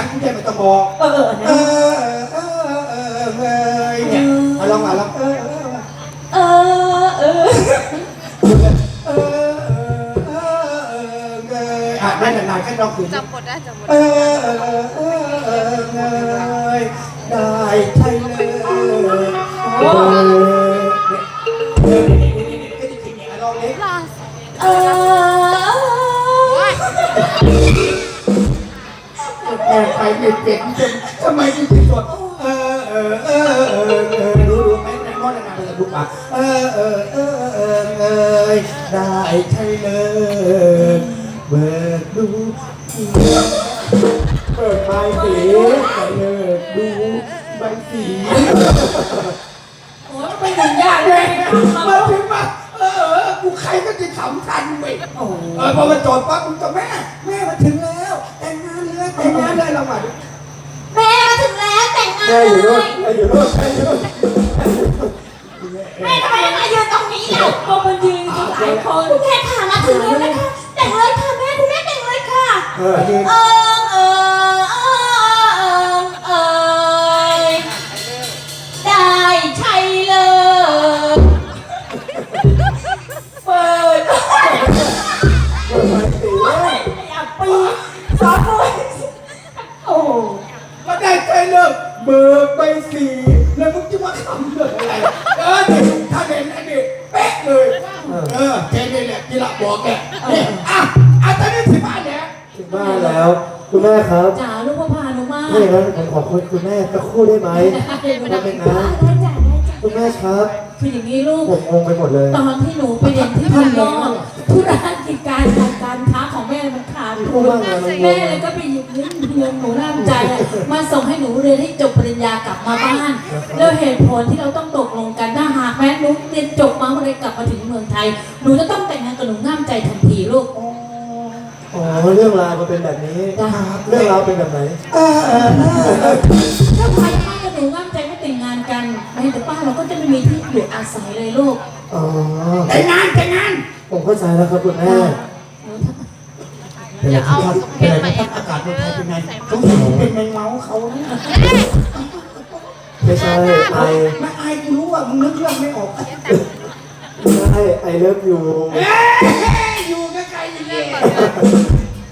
ลังกูจะไม่ต้องบอกเออเออเอนะอเออเออเออเนี่ยมาลองมาลองเออเออเออเออเออเออเออเอออะได้นานๆแค่ร้องคืน จำบทได้จำบทเอได้ อเออเออเออเออได้ใช่เลยเออเนี่ย เปลี่ยนเปลี่ยนจนทำไมถึงสดเออเออเออเออเออดูดูไหมในมอดนานเลยลูกปากเออเออเออเออเออได้ใช่เลยเบิกดูเปิดไม้สีเลิกดูใบสีโอ้ยมันเป็นอย่งยากเลยมาถึงมาเออเออกูใครก็จะขำทันเว้ยเออพอมาจอดปั๊บมึงก็แม่ แม่มาถึงแล้ว แต่งงานเลยแต่งงานเลยเรามาดูแม่มาถึงแล้วแต่งงานแม่อยู่เลนู่นยแม่อยู่นู่นแม่อยู่นู่นแม่ทำไมยังมายืนตรงนี้ล่ะก็มันยืนกันหลายคนคุณแม่ค่ะมาถึงแล้วนะคะแต่งเลยค่ะแม่คุณแม่แต่งเลยค่ะ เออยืนเอิงเอิง บิกใบสีแล้วมึงจะมาขำเรื่องอะไรเออเนี่ยถ้าเห็นอันนี้เป๊ะเลยเออแกนี่แหละที่ละบอกแกเนี่ยอะอะตอนนี้ที่บ้านเนี่ยถึงบ้านแล้ว คุณแม่ครับจ๋าลูกพ่อพาหนูมาถ้าอย่างนั้นผมขอคุยคุณแม่สักครู่ได้ไหมได้ได้ไหมนะได้จ้ะได้จ้ะคุณแม่ครับคืออย่างนี้ลูกผมงงไปหมดเลย ตอนที่หนูไปเรียนที่เมืองนอกธุรกิจการทางการค้าของแม่มันขาดทุนแม่เลยก็ไปหยิบเงิน เงินหนูน้ำใจอะมาส่งให้หนูเรียนให้จบปริญญากลับมาบ้าน แล้วเหตุผลที่เราต้องตกลงกันถ้าหากแม่หนูเรียนจบมาเมื่อไรกลับมาถึงเมืองไทย หนูจะต้องแต่งงานกับหนูน้ำใจทันทีลูก อ๋อเรื่องราวมันเป็นแบบนี้เรื่องราวเป็นแบบไหนเออเออเออเออถ้าใครป้ากับหนูน้ำใจไม่แต่งงานกันแม่แต่ป้าเราก็จะไม่มีที่อยู่อาศัยเลยลูก อ๋อ แต่งงานแต่งงานผมเข้าใจแล้วครับคุณแม่ อย่าเอาสมเพชมาเองอากาศเมืองไทยเป็นไงสงสัยเป็นแมงเมาเขาเนี่ยไม่ใช่ไอไม่อายกูรู้ว่ามึงนึกเรื่องไม่ออกไอไอเลิฟยูเอ๊ะอยู่ใกล้ๆอย่างนี้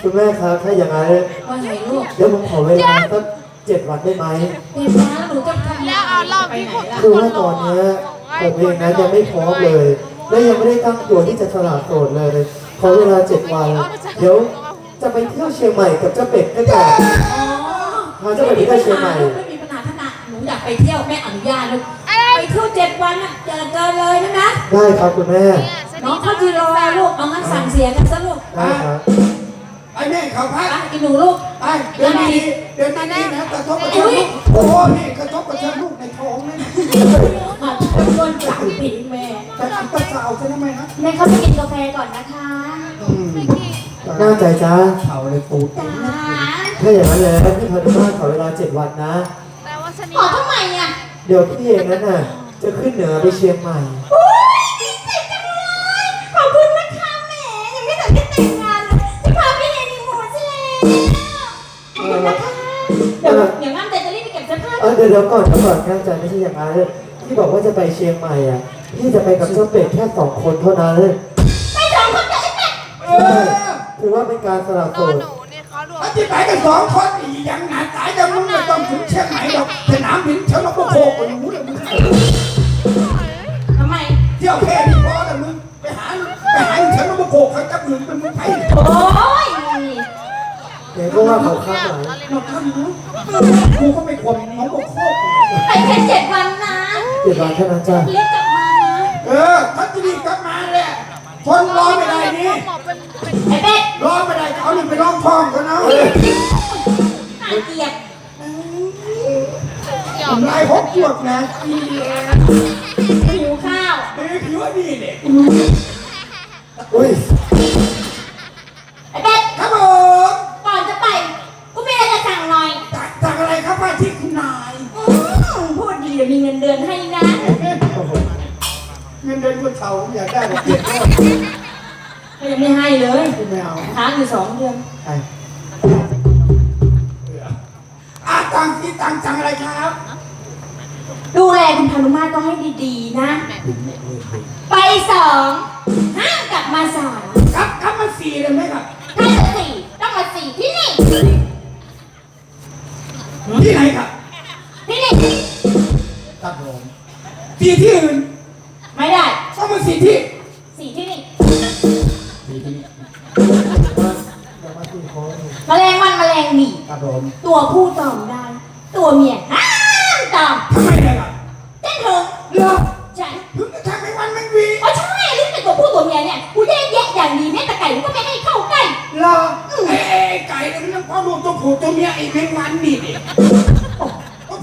คุณแม่ครับถ้าอย่างนั้นว่าไงลูกเดี๋ยวผมขอเวลาสักเจ็ดวันได้ไหมเด็กนะหนูจะทำแล้วเอารอบที่พวกคือว่าตอนเนี้ยผมเองนะยังไม่พร้อมเลย และยังไม่ได้ตั้งตัวที่จะสละโสดเลยขอเวลาเจ็ดวัน เดี๋ยว จะไปเที่ยวเชียงใหม่กับเจ้าเป็ดด้วยกัน อ๋อพาเจ้าเป็ดไปเที่ยวเชียงใหม่ ไม่มีปัญหาท่านนะหนูอยากไปเที่ยวแม่อนุญาตลูกไปเที่ยวเจ็ดวันอะอย่าเกินเลยนะนะได้ครับคุณแม่น้องเขาจีรอลูกเอางั้นสั่งเสียกันซะลูกได้ครับไอ้แม่เขาพักไปกินหนูลูก ไอ้เดินดีเดินดีนะกระทบกระเทือนลูกโอ้โหนี่กระทบกระเทือนลูกในท้องนี่นะมาเป็นคนกลางปีแม่แต่อันตราสาวใช่ไหมนะแม่เขาไปกินกาแฟก่อนนะคะ หน้าใจจ้าเข่าเลยปูดจ้าถ้าอย่างนั้นแล้วพี่พานุมาตรขอเวลาเจ็ดวันนะแต่ว่าชนิขอทำไมอะเดี๋ยวพี่เองนั้นน่ะ จะขึ้นเหนือไปเชียงใหม่โอ้ยดีใจจังเลยขอบคุณนะคะแหมยังไม่ทันได้แต่งงานเลยจะพาไปเฮนิมูนซะแล้วขอบคุณนะคะเดี๋ยวเดี๋ยวงั้นเดี๋ยวจะรีบไปเก็บเสื้อผ้าเออเดี๋ยวเดี๋ยวก่อนเดี๋ยวก่อนข้างใจไม่ใช่อย่างนั้นพี่บอกว่าจะไปเชียงใหม่อะพี่จะไปกับเจ้าเป็ดแค่สองคนเท่านั้นไปสองคนเดี๋ยวไอ้แม่เออ ถือว่าเป็นการสละโสตัวดหนูเนี่ยเขารวมอธิบายกันสองคนอีกอย่างหนาตายจะมึงไม่ต้องถึงเชียงใหม่หรอกสนามบินเชียงรายโคกกูรู้เลยมึงทำไม เที่ยวแค่นี้พอแล้วมึงไปหาไปหาเชียงรายโคกเขาจับมึงเป็นมึงไปโอ้ยเดี๋ยวก็ว่าเขาข้างหลังหมดท่านรู้กูก็ไม่ควรน้องบอกโคกไปแค่เจ็ดวันนะเจ็ดวันเท่านั้นจ้ารีบกลับมานะ เออถ้าจะรีบกลับมาแหละทนรอไม่ได้นี่หมอเป็นเป็นไอ้เป็ดรอไม่ได้เขานี่ไปร้องท้องกันนะน่าเกลียดหยอกทำลายหกจวกนะหิวข้าวเฮ้ยผิวนี่เนี่ยอุ้ย นเดือนคนเฒ่าผมอยากได้แบบเจ็ดร้อยก็ยังไม่ให้เลยไม่เอาค้างอยู่สองเดือนไอ้คิดตังค์สั่งอะไรครับ ดูแลคุณพานุมาตรก็ให้ดีๆนะ ไปสองห้ามกลับมาสามครับครับมาสี่เลยไหมครับถ้าจะสี่ต้องมาสี่ที่นี่ ที่ไหนครับที่นี่ครับผมสี่ที่อื่น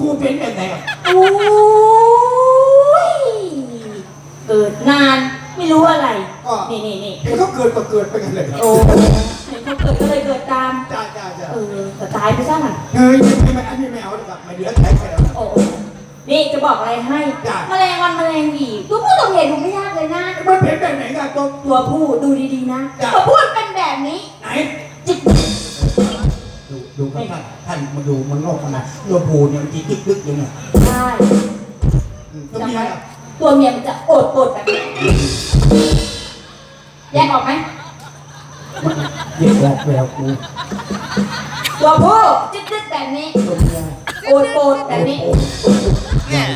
ก็ผู้เป็นแบบไหนครับโอ้ยเกิดนานไม่รู้อะไร ก็นี่นี่นี่เห็นเขาเกิดก็เกิดไปกันเลยครับโอ้เห็นเขาเกิดก็เลยเกิดตาม จ้าจ้าจ้าเออแต่ตายไปซะน่ะเฮ้ยไม่ไม่อันนี้ไม่เอาดีกว่าไม่เหลือใช้ไปแล้วครับโอ้โอ้นี่จะบอกอะไรให้ จ้ะ แมลงวันแมลงหวีตัวผู้ตัวเมียดูไม่ยากเลยนะ มันเป็นแบบไหนกันตัว ตัวผู้ดูดีๆนะจ้ะ ตัวผู้เป็นแบบนี้ ไหน จิกดูดูครับท่านท่านมาดูมันงอกมันนะตัวผู้เนี่ยมันจีจึ๊กจึ๊กอย่างเงี้ยใช่อืมตัวเมียอะตัวเมียมันจะโอดโอดแบบนี้แยกออกไหมมันเย็บออกแล้วกูตัวผู้จิกจิกแบบนี้ตัวเมียโอดโอดแบบนี้เนี่ย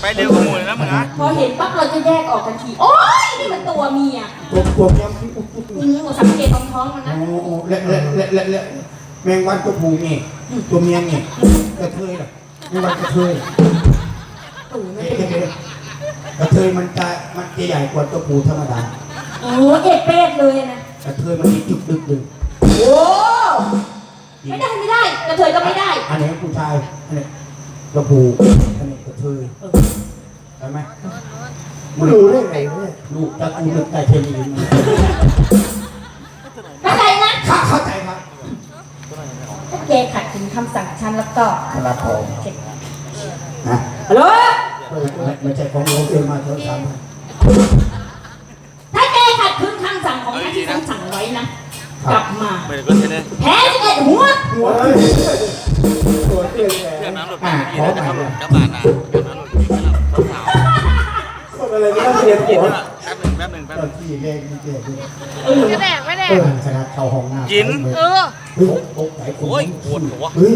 ไปเร็วกว่าหมูเลยนะมึงนะพอเห็นปั๊บเราจะแยกออกทันที โอ๊ยนี่มันตัวเมียตัวตัวเมียอืมสังเกตตรงท้องมันโอ้นะโหเละเละเละเละเละ แมงวันตัวผู้นี่ตัวเมียนี่กระเทยเหรอแมงวันกระเทยตู่ไม่เอ๊ะเป็นเอ๊ะเอ๊ะกระเทยมันจะมันจะใหญ่กว่าตัวผู้ธรรมดา โอ้เอ็ดเป็ดเลยนะ กระเทยมันจะจุกดึกดึงโอ้ไม่ได้ไม่ได้ กระเทยก็ไม่ได้ อันนี้ผู้ชาย อันนี้ตัวผู้อันนี้กระเทยเห็นไหมไม่รู้ได้ไงเนี่ยลูกตะกูลึกแต่เทนีน สั่งฉันแล้วก็ครับผมเช็คนะฮัลโหลไม่ไม่ใช่ของโรงเรียนมาเท่าสามพันถ้าแกขัดขืนคำสั่งของฉันที่ฉันสั่งไว้นะ กลับมาไปเดี๋ยวก็เทเลยแพ้สิบเอ็ดหัวหัวเฮ้ยตัวเตี้ยแขเพื่อนนน้ำหลุดไปเมื่อกี้นะครับกระบาดนะเพื่อนน้ำหลุดอีกนะครับสาวคนอะไรไม่ต้องเรียนหัว เจ้านึ่งที่แดงนี่แดงนี่ไม่แดกไม่แดกเออขนาดเข้าห้องน้ำกิน เออ เฮ้ยตกใจคนโอ้ยปวดหัวเฮ้ย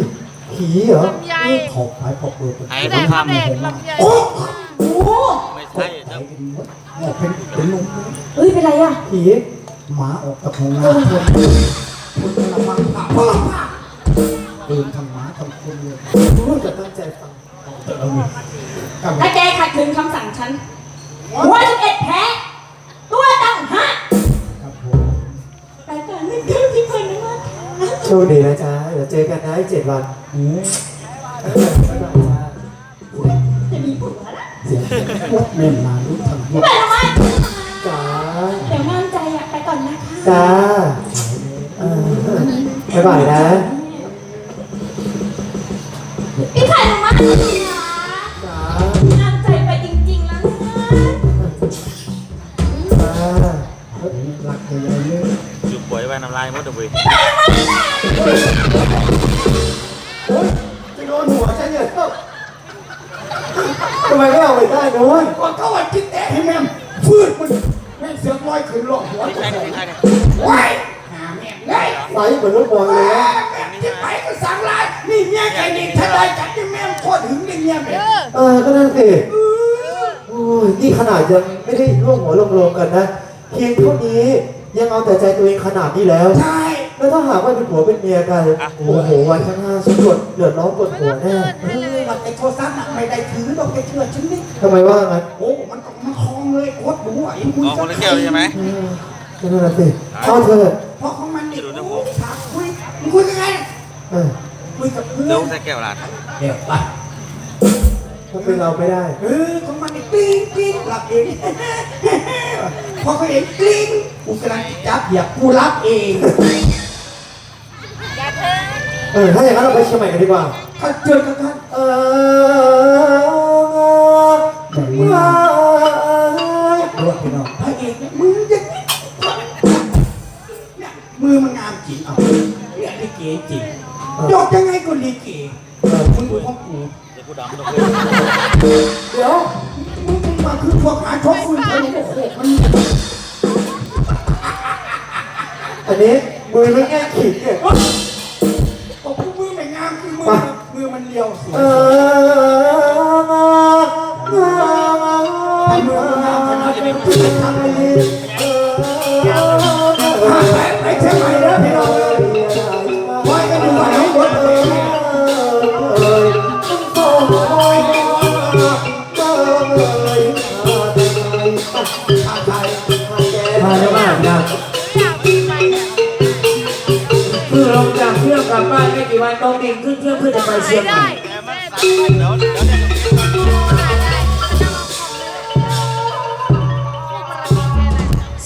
ผีเหรอลำไย ขอบหายพอกเบอร์เป็นไอ้ ไม่แดต้องกทำไม่แดกลำไยโอ้โอ้ไม่ตใช่กใจแล้วหมดเป็นเป็นลมเฮ้ย เป็นไรอะ ผีหมาออกจากห้องน้ำคนคนกำลังผ่าผ่าผ่าเดินทำหมาทำคนเลยรู้จะตั้งใจฟังเออกับถ้าแกขัดขืนคำสั่งฉันหัวสิบเอ็ดแพ้ตั ไปก่อนไม่เกินที่คนนึงว่าโชคดีนะจ๊ะเดี๋ยวเจอกันนะอีกเจ็ดวันหืมบ๊ายบายจ้าจะมีผัวละเสียงพวกเม่นมารู้ทำพวกไปทำไมจ้าเดี๋ยวมั่นใจอะไปก่อนนะคะ จ้าเออบ๊ายบายนะ ลายมดเลยโอ๊ยจะโดนหัวฉันเนี่ยทำไมไม่เอาไปได้นะเว้ยก่อนเขาวันกินแต่ให้แม่มฟืดมันแม่งเสือกลอยขึ้นหลอกหัวไม่ตัวใช่เอไม่งใช่เนี่ยว้ายหาแม่งได้ไฟเหมือนลูกบอลเลยนะแม่งที่ไปก็สั่งลายนี่เมียแกนี่ถ้าได้จัดนี่แม่งโคตรถึงเลยเมียแม่งเออก็นั่นสิโอ้ยนี่ขนาดยังไม่ได้ร่วมหัวลงโลงกันนะ เพียงเท่านี้ ยังเอาแต่ใจตัวเองขนาดนี้แล้ว ใช่ แล้วถ้าหากว่าเป็นผัวเป็นเมียกันโอ้โหวันข้างหน้าฉันปวดเดือดร้อนปวดหัวแน่เฮ้ยว่าไอ้โทรศัพท์น่ะไม่ได้ถือหรอกแกเชื่อฉันดิทำไมว่างั้นโอ้มันก็มันคลองเลยโคตรดูอะไอ้คุยอ๋อคนละแก้วใช่ไหมเออก็นั่นน่ะสิพ่อเธอเพราะของมันนี่โอ้ถามคุยมึงคุยกันไงเออคุยกับเพื่อเดี๋ยวนใส่แก้วร้านเดี๋ยวไปถ้าเป็นเราไม่ได้ เออของมันนี่กลิ้งกลิ้งหลับเอง พอเขาเห็นกลิ้งกูกำลังจับอย่ากูรับเองอย่าเพิ่งเออ ถ้าอย่างนั้นเราไปเชียงใหม่กันดีกว่าถ้าเจอกันท่านเออแต่มือรวดพี่น้องพระเอกเนี่ยมืออย่างนี้เนี่ยมือมันงามจริงเอาเนี่ยนี่เก๋จริงยกยังไงก็คนดีเก๋มึงดูพ่อกูเดี๋ยวกูดำตรงเดี๋ยวมึงมาคือพวกหาชกฟืนทะลุโอ้โหมัน อันนี้มือไม่แง่ขิงเนี่ยโอ้โหมือไม่งามคือมือมือมันเลียวสวยเออไอ้มือมันงามขนาดนี้คือทำเลยไปไปเชียงใหม่ องบินขึ้นเครื่องเพื่อจะไปเชียงใหม่เดี๋ยวเดี๋ยวเนี่ย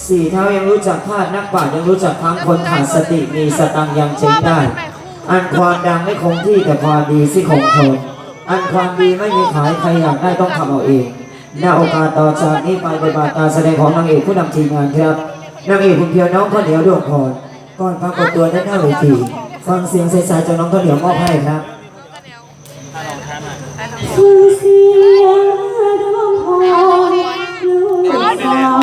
สี่เท้ายังรู้จักพลาดนักปราชญ์ยังรู้จักครั้งคนขาดสติมีสตังค์ยังเจ๊งได้ อันความดังไม่คงที่แต่ความดีสิคงทนอันความดีไม่มีขายใครอยากได้ต้องทำเอาเองหน้าโอกาสต่อจากนี้ไปบทบาทการแสดงของนางเอกผู้นำทีมงานครับนางเอกคุณเพียวน้องข้าวเหนียวดวงพรก่อนปรากฏตัวด้านหน้าเวที ฟังเสียงใสๆจากน้องข้าวเหนียวมอบให้ครับคือเสียงดวงพรลูกสาว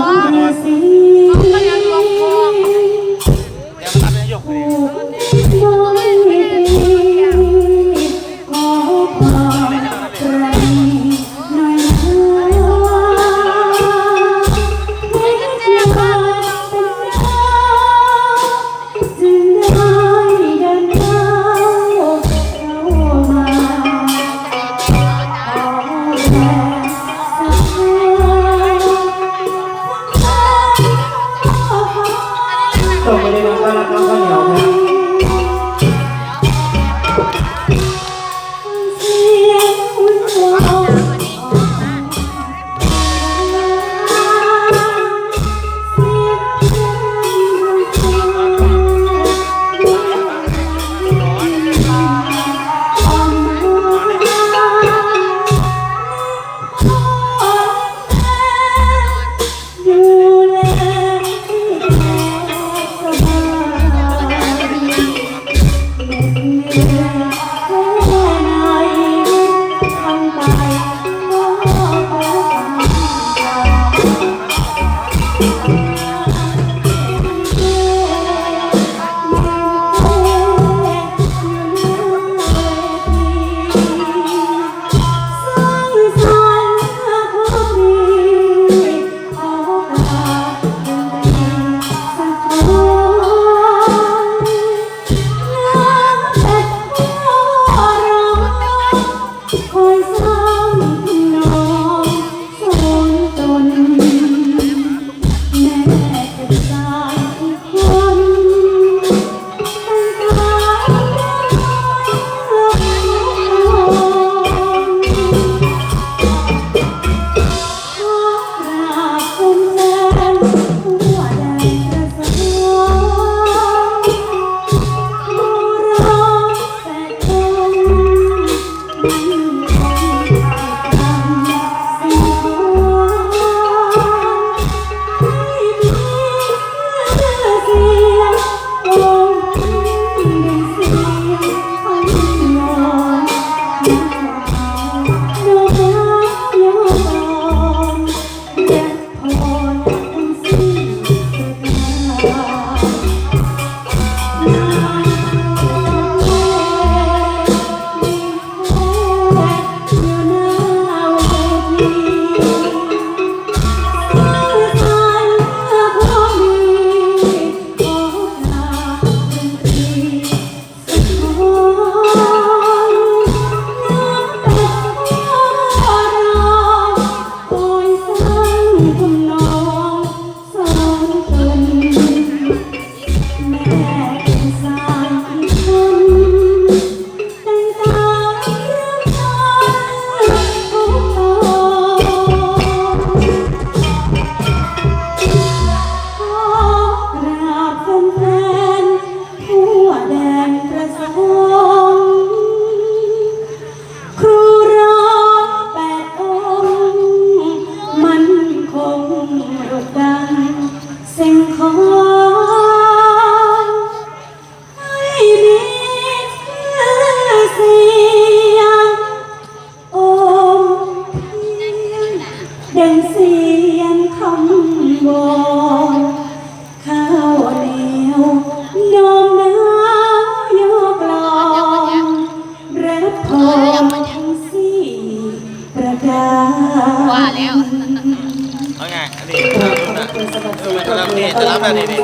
นี้นี่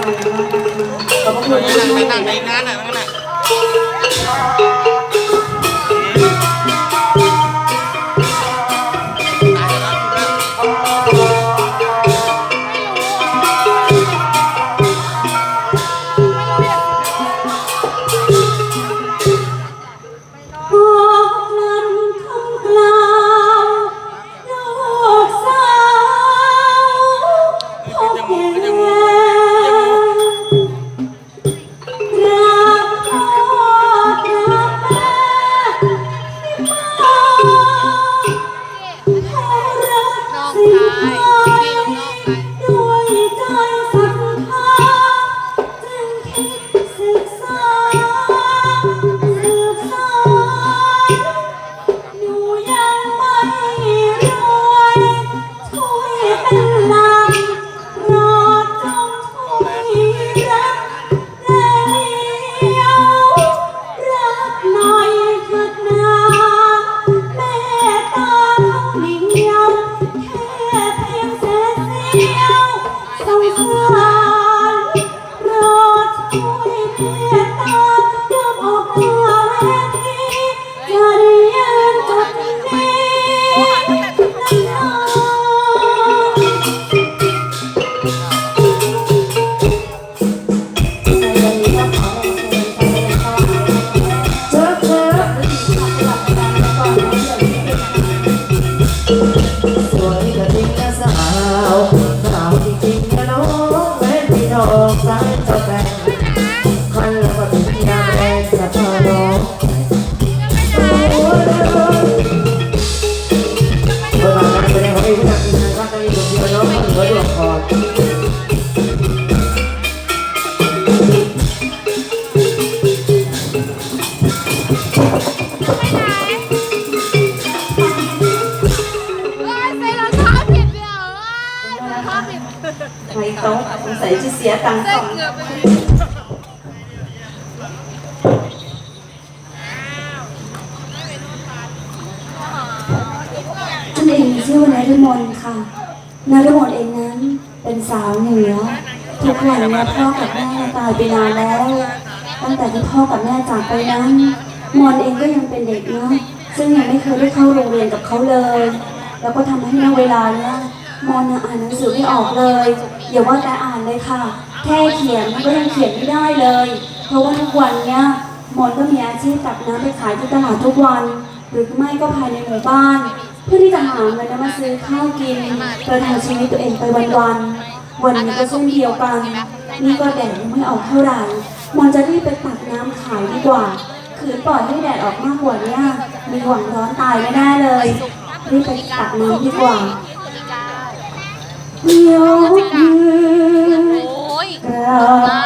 ขอบพระตคุรงณนี้ที่นั่งไปนั่งในนน่ะนั่นน่ะ จากไปนั้น มอนเองก็ยังเป็นเด็กเนาะซึ่งยังไม่เคยได้เข้าโรงเรียนกับเขาเลย แล้วก็ทำให้ณเวลาเนี้ยมอนอ่านหนังสือไม่ออกเลยอย่าว่าแต่อ่านเลยค่ะ แค่เขียนมันก็ยังเขียนไม่ได้เลย เพราะว่าทุกวันเนี้ยมอนก็มีอาชีพตักน้ำไปขายที่ตลาดทุกวัน หรือไม่ก็ภายในหมู่บ้าน เพื่อที่จะหาเงินมาซื้อข้าวกินประทังชีวิตตัวเองไปวันๆวันนี้ก็เช่นเดียวกัน นี่ก็แดดยังไม่ออกเท่าไหร่ มอนจะรีบไปตักน้ำขายดีกว่า ขืนปล่อยให้แดดออกมากกว่านี้มีหวังร้อนตายแน่ๆเลย รีบไปตักน้ำดีกว่าพฤศจิกายกมือโอ้ยกราบ